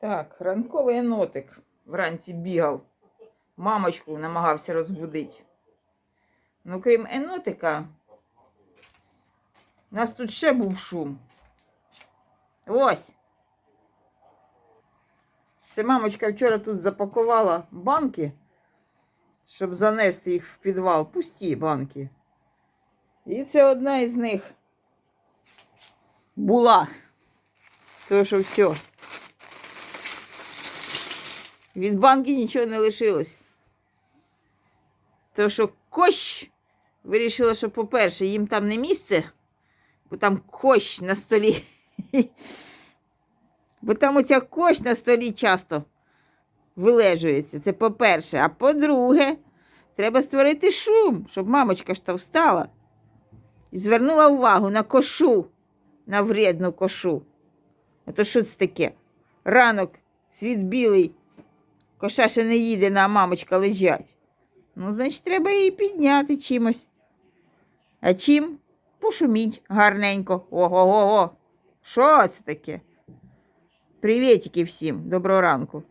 Так, ранковий енотик вранці бігав. Мамочку намагався розбудити. Ну, крім енотика, у нас тут ще був шум. Ось. Це мамочка вчора тут запакувала банки, щоб занести їх в підвал. Пусті банки. І це одна із них була. Тому що все. Від банки нічого не лишилось. То що кощ вирішила, що, по-перше, їм там не місце, бо там кощ на столі. Бо там оця кощ на столі часто вилежується. Це по-перше. А по-друге, треба створити шум, щоб мамочка ж то встала і звернула увагу на кошу, на вредну кошу. А то що це таке? Ранок, світ білий, коша ще не їде, на мамочка лежать. Ну, значить, треба її підняти чимось. А чим? Пошуміть гарненько. Ого-го-го. Що це таке? Привітики всім, доброго ранку.